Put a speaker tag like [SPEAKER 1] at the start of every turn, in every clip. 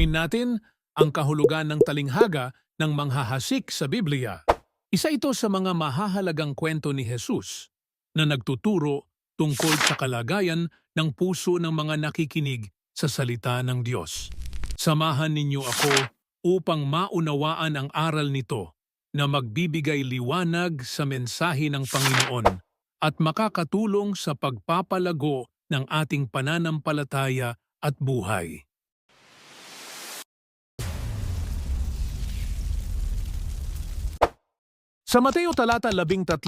[SPEAKER 1] Alamin natin ang kahulugan ng talinghaga ng manghahasik sa Biblia. Isa ito sa mga mahahalagang kwento ni Jesus na nagtuturo tungkol sa kalagayan ng puso ng mga nakikinig sa salita ng Diyos. Samahan ninyo ako upang maunawaan ang aral nito na magbibigay liwanag sa mensahe ng Panginoon at makakatulong sa pagpapalago ng ating pananampalataya at buhay. Sa Mateo talata 13,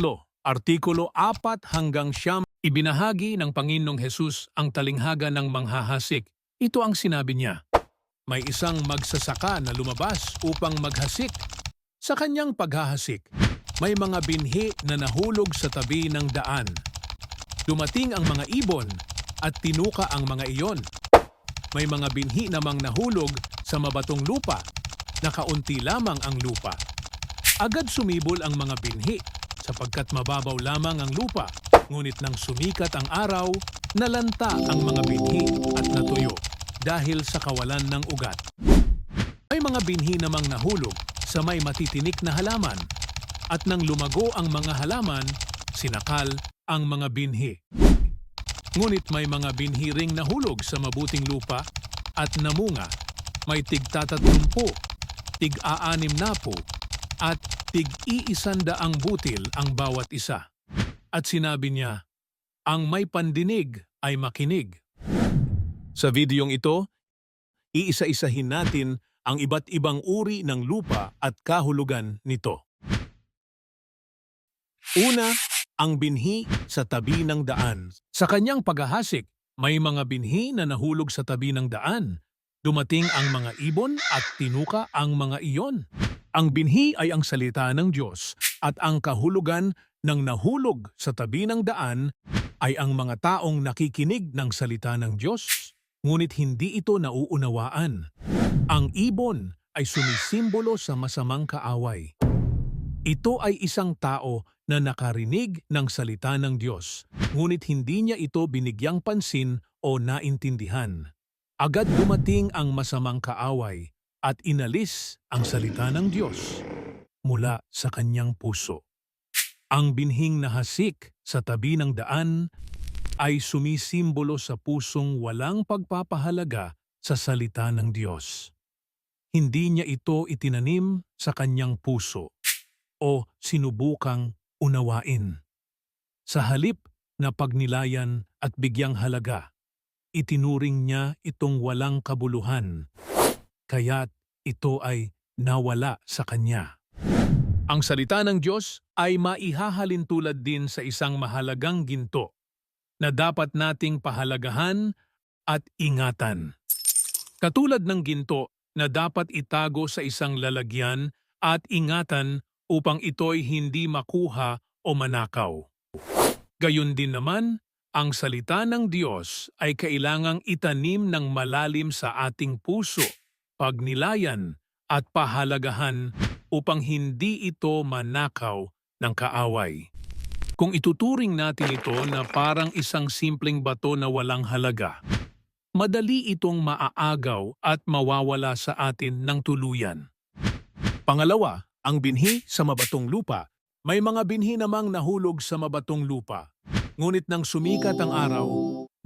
[SPEAKER 1] artikulo 4 hanggang siyam, ibinahagi ng Panginoong Hesus ang talinghaga ng manghahasik. Ito ang sinabi niya. May isang magsasaka na lumabas upang maghasik. Sa kanyang paghahasik, may mga binhi na nahulog sa tabi ng daan. Dumating ang mga ibon at tinuka ang mga iyon. May mga binhi namang nahulog sa mabatong lupa, nakaunti lamang ang lupa. Agad sumibol ang mga binhi sapagkat mababaw lamang ang lupa. Ngunit nang sumikat ang araw, nalanta ang mga binhi at natuyo dahil sa kawalan ng ugat. May mga binhi namang nahulog sa may matitinik na halaman at nang lumago ang mga halaman, sinakal ang mga binhi. Ngunit may mga binhi ring nahulog sa mabuting lupa at namunga. May tigtatatlumpo, tig-aanim na po, at tig-iisandaang butil ang bawat isa. At sinabi niya, ang may pandinig ay makinig. Sa videong ito, iisa-isahin natin ang iba't ibang uri ng lupa at kahulugan nito. Una, ang binhi sa tabi ng daan. Sa kanyang paghahasik, may mga binhi na nahulog sa tabi ng daan. Dumating ang mga ibon at tinuka ang mga iyon. Ang binhi ay ang salita ng Diyos at ang kahulugan ng nahulog sa tabi ng daan ay ang mga taong nakikinig ng salita ng Diyos, ngunit hindi ito nauunawaan. Ang ibon ay sumisimbolo sa masamang kaaway. Ito ay isang tao na nakarinig ng salita ng Diyos, ngunit hindi niya ito binigyang pansin o naintindihan. Agad dumating ang masamang kaaway at inalis ang salita ng Diyos mula sa kanyang puso. Ang binhing nahasik sa tabi ng daan ay sumisimbolo sa pusong walang pagpapahalaga sa salita ng Diyos. Hindi niya ito itinanim sa kanyang puso o sinubukang unawain. Sa halip na pagnilayan at bigyang halaga, itinuring niya itong walang kabuluhan, kaya't ito ay nawala sa kanya. Ang salita ng Diyos ay maihahalin tulad din sa isang mahalagang ginto na dapat nating pahalagahan at ingatan. Katulad ng ginto na dapat itago sa isang lalagyan at ingatan upang ito'y hindi makuha o manakaw. Gayun din naman, ang salita ng Diyos ay kailangang itanim ng malalim sa ating puso, pagnilayan at pahalagahan upang hindi ito manakaw ng kaaway. Kung ituturing natin ito na parang isang simpleng bato na walang halaga, madali itong maaagaw at mawawala sa atin ng tuluyan. Pangalawa, ang binhi sa mabatong lupa. May mga binhi namang nahulog sa mabatong lupa. Ngunit nang sumikat ang araw,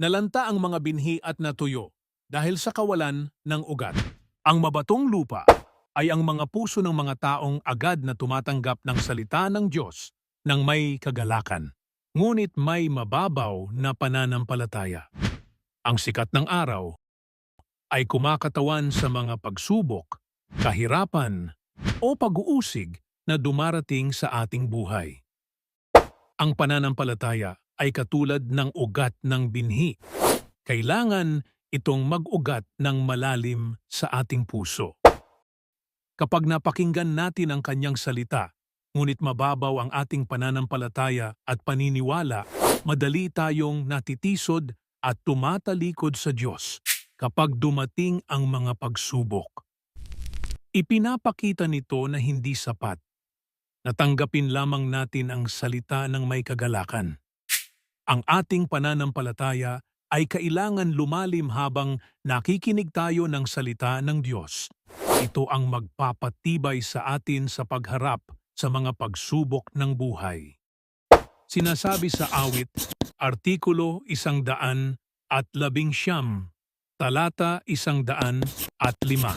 [SPEAKER 1] nalanta ang mga binhi at natuyo dahil sa kawalan ng ugat. Ang mabatong lupa ay ang mga puso ng mga taong agad na tumatanggap ng salita ng Diyos ng may kagalakan, ngunit may mababaw na pananampalataya. Ang sikat ng araw ay kumakatawan sa mga pagsubok, kahirapan, o pag-uusig na dumarating sa ating buhay. Ang pananampalataya ay katulad ng ugat ng binhi. Kailangan itong mag-ugat ng malalim sa ating puso. Kapag napakinggan natin ang kanyang salita, ngunit mababaw ang ating pananampalataya at paniniwala, madali tayong natitisod at tumatalikod sa Diyos kapag dumating ang mga pagsubok. Ipinapakita nito na hindi sapat. Natanggapin lamang natin ang salita ng may kagalakan. Ang ating pananampalataya ay kailangan lumalim habang nakikinig tayo ng salita ng Diyos. Ito ang magpapatibay sa atin sa pagharap sa mga pagsubok ng buhay. Sinasabi sa awit, Artikulo isang daan at labing siyam, talata isang daan at lima.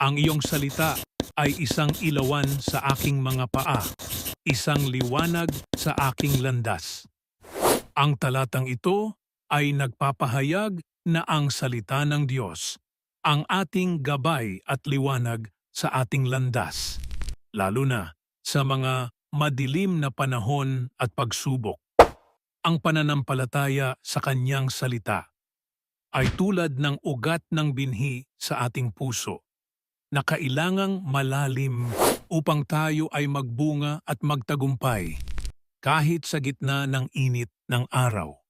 [SPEAKER 1] Ang iyong salita ay isang ilawan sa aking mga paa, isang liwanag sa aking landas. Ang talatang ito ay nagpapahayag na ang salita ng Diyos, ang ating gabay at liwanag sa ating landas, lalo na sa mga madilim na panahon at pagsubok. Ang pananampalataya sa kanyang salita ay tulad ng ugat ng binhi sa ating puso na kailangang malalim upang tayo ay magbunga at magtagumpay kahit sa gitna ng init ng araw.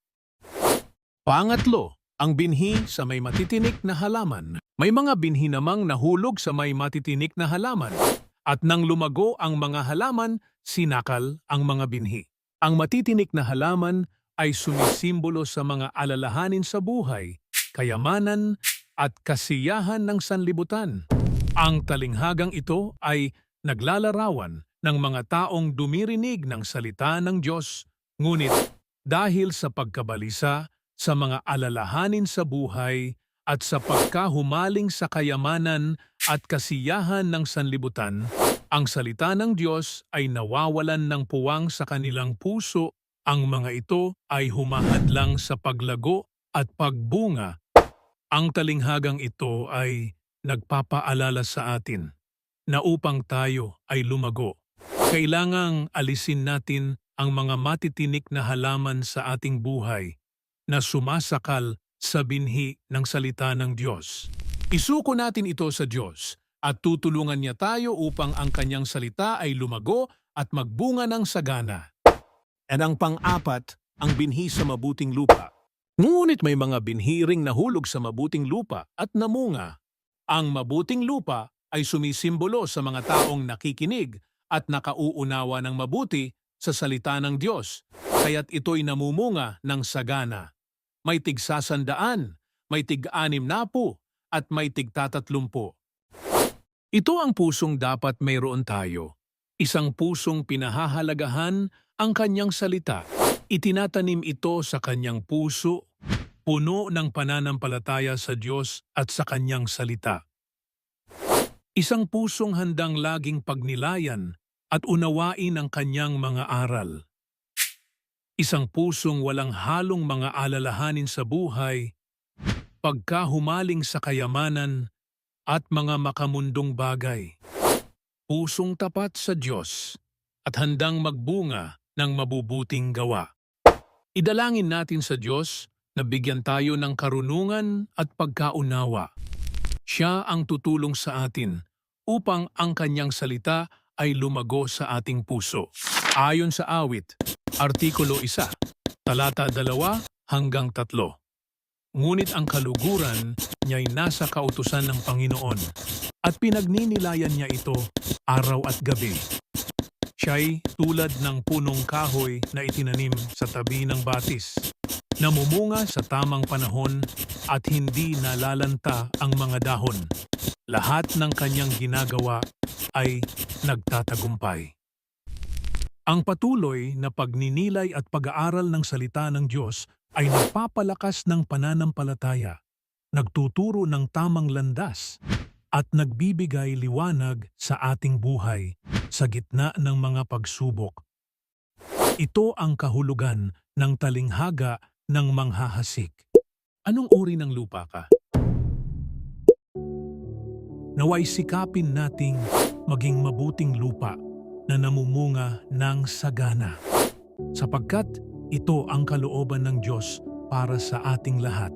[SPEAKER 1] Pangatlo, ang binhi sa may matitinik na halaman. May mga binhi namang nahulog sa may matitinik na halaman at nang lumago ang mga halaman, sinakal ang mga binhi. Ang matitinik na halaman ay sumisimbolo sa mga alalahanin sa buhay, kayamanan at kasiyahan ng sanlibutan. Ang talinghagang ito ay naglalarawan ng mga taong dumirinig ng salita ng Diyos, ngunit dahil sa pagkabalisa sa mga alalahanin sa buhay at sa pagkahumaling sa kayamanan at kasiyahan ng sanlibutan, ang salita ng Diyos ay nawawalan ng puwang sa kanilang puso, ang mga ito ay humahadlang sa paglago at pagbunga. Ang talinghagang ito ay nagpapaalala sa atin na upang tayo ay lumago, kailangang alisin natin ang mga matitinik na halaman sa ating buhay na sumasakal sa binhi ng salita ng Diyos. Isuko natin ito sa Diyos at tutulungan niya tayo upang ang kanyang salita ay lumago at magbunga ng sagana. At ang pang-apat, ang binhi sa mabuting lupa. Ngunit may mga binhi nahulog sa mabuting lupa at namunga. Ang mabuting lupa ay sumisimbolo sa mga taong nakikinig at nakauunawa ng mabuti sa salita ng Diyos, kaya't ito'y namumunga ng sagana. May tigsasandaan, may tig-anim na po, at may tigtatatlumpo. Ito ang pusong dapat mayroon tayo. Isang pusong pinahahalagahan ang kanyang salita. Itinatanim ito sa kanyang puso, puno ng pananampalataya sa Diyos at sa kanyang salita. Isang pusong handang laging pagnilayan at unawain ang kanyang mga aral. Isang pusong walang halong mga alalahanin sa buhay, pagkahumaling sa kayamanan at mga makamundong bagay. Pusong tapat sa Diyos at handang magbunga ng mabubuting gawa. Idalangin natin sa Diyos na bigyan tayo ng karunungan at pagkaunawa. Siya ang tutulong sa atin upang ang kanyang salita ay lumago sa ating puso. Ayon sa awit, Artikulo 1, talata 2 hanggang 3. Ngunit ang kaluguran niya'y nasa kautusan ng Panginoon at pinagninilayan niya ito araw at gabi. Siya'y tulad ng punong kahoy na itinanim sa tabi ng batis. Namumunga sa tamang panahon at hindi nalalanta ang mga dahon. Lahat ng kanyang ginagawa ay nagtatagumpay. Ang patuloy na pagninilay at pag-aaral ng salita ng Diyos ay nagpapalakas ng pananampalataya, nagtuturo ng tamang landas, at nagbibigay liwanag sa ating buhay sa gitna ng mga pagsubok. Ito ang kahulugan ng talinghaga ng manghahasik. Anong uri ng lupa ka? Naway sikapin nating maging mabuting lupa na namumunga ng sagana. Sapagkat ito ang kalooban ng Diyos para sa ating lahat.